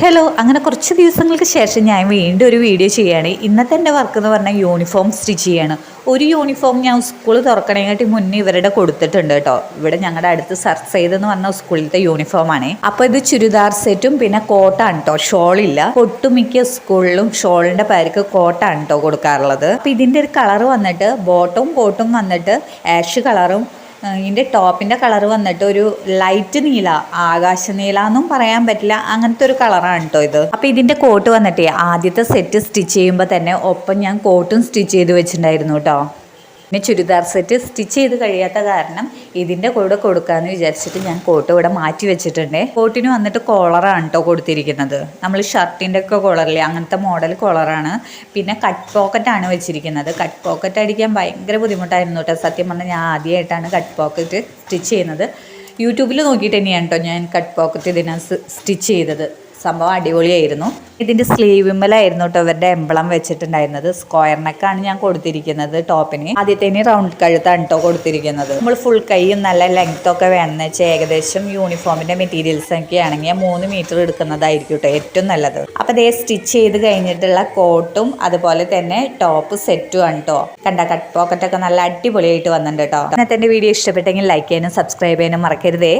Hello അങ്ങനെ കുറച്ച് ദിവസങ്ങൾക്ക് ശേഷം ഞാൻ വീണ്ടും ഒരു വീഡിയോ ചെയ്യുകയാണ്. ഇന്നത്തെ എന്റെ വർക്ക് എന്ന് പറഞ്ഞാൽ യൂണിഫോം സ്റ്റിച്ച് ചെയ്യാണ്. ഒരു യൂണിഫോം ഞാൻ സ്കൂൾ തുറക്കണേക്കാട്ടി മുന്നേ ഇവരുടെ കൊടുത്തിട്ടുണ്ട് കേട്ടോ. ഇവിടെ ഞങ്ങളുടെ അടുത്ത് സർച്ച് ചെയ്തെന്ന് പറഞ്ഞ സ്കൂളിലത്തെ യൂണിഫോം ആണ്. അപ്പോൾ ഇത് ചുരിദാർ സെറ്റും പിന്നെ കോട്ടാണ് കേട്ടോ ഷോളില്ല ഒട്ടുമിക്ക സ്കൂളിലും ഷോളിന്റെ പേർക്ക് കോട്ടാണ് കേട്ടോ കൊടുക്കാറുള്ളത്. അപ്പോൾ ഇതിന്റെ ഒരു കളർ വന്നിട്ട് ബോട്ടും കോട്ടും വന്നിട്ട് ആഷ് കളറും ഇതിന്റെ ടോപ്പിന്റെ കളർ വന്നിട്ട് ഒരു ലൈറ്റ് നീല ആകാശ നീല എന്നും പറയാൻ പറ്റില്ല. അങ്ങനത്തെ ഒരു കളറാണ് കേട്ടോ ഇത്. അപ്പോൾ ഇതിന്റെ കോട്ട് വന്നിട്ടേ ആദ്യത്തെ സെറ്റ് സ്റ്റിച്ച് ചെയ്യുമ്പോൾ തന്നെ ഒപ്പം ഞാൻ കോട്ടും സ്റ്റിച്ച് ചെയ്ത് വെച്ചിട്ടുണ്ടായിരുന്നു കേട്ടോ പിന്നെ ചുരിദാർ സെറ്റ് സ്റ്റിച്ച് ചെയ്ത് കഴിയാത്ത കാരണം ഇതിന്റെ കൂടെ കൊടുക്കാമെന്ന് വിചാരിച്ചിട്ട് ഞാൻ കോട്ട് ഇവിടെ മാറ്റി വെച്ചിട്ടുണ്ട്. കോട്ടിന് വന്നിട്ട് കോളറാണ് കേട്ടോ കൊടുത്തിരിക്കുന്നത്. നമ്മൾ ഷർട്ടിന്റെ ഒക്കെ കോളറില്ലേ അങ്ങനത്തെ മോഡൽ കോളറാണ് പിന്നെ കട്ട് പോക്കറ്റാണ് വെച്ചിരിക്കുന്നത്. കട്ട് പോക്കറ്റ് അടിക്കാൻ ഭയങ്കര ബുദ്ധിമുട്ടായിരുന്നു കേട്ടോ സത്യം പറഞ്ഞാൽ ഞാൻ ആദ്യമായിട്ടാണ് കട്ട് പോക്കറ്റ് സ്റ്റിച്ച് ചെയ്യുന്നത്. യൂട്യൂബിൽ നോക്കിയിട്ട് തന്നെയാണ് കേട്ടോ ഞാൻ കട്ട് പോക്കറ്റ് ഇതിനകത്ത് സ്റ്റിച്ച് ചെയ്തത്. സംഭവം അടിപൊളിയായിരുന്നു. ഇതിന്റെ സ്ലീവിമ്മലായിരുന്നു കേട്ടോ ഇവരുടെ എംബ്ലം വെച്ചിട്ടുണ്ടായിരുന്നത്. സ്ക്വയർ നെക്കാണ് ഞാൻ കൊടുത്തിരിക്കുന്നത് ടോപ്പിന് ആദ്യത്തേന് റൗണ്ട് കഴുത്താണ് കേട്ടോ കൊടുത്തിരിക്കുന്നത്. നമ്മൾ ഫുൾ കൈയും നല്ല ലെങ്ത് ഒക്കെ വേണമെന്ന് വെച്ചാൽ ഏകദേശം യൂണിഫോമിന്റെ മെറ്റീരിയൽസ് ഒക്കെ ആണെങ്കിൽ മൂന്ന് മീറ്റർ എടുക്കുന്നതായിരിക്കും കേട്ടോ ഏറ്റവും നല്ലത്. അപ്പോൾ അതേ സ്റ്റിച്ച് ചെയ്ത് കഴിഞ്ഞിട്ടുള്ള കോട്ടും അതുപോലെ തന്നെ ടോപ്പ് സെറ്റും ആണ് കേട്ടോ കണ്ട കട്ട് പോക്കറ്റൊക്കെ നല്ല അടിപൊളിയായിട്ട് വന്നിട്ടുണ്ട് കേട്ടോ ഇന്നത്തെ വീഡിയോ ഇഷ്ടപ്പെട്ടെങ്കിൽ ലൈക്ക് ചെയ്യാനും സബ്സ്ക്രൈബ് ചെയ്യാനും മറക്കരുതേ.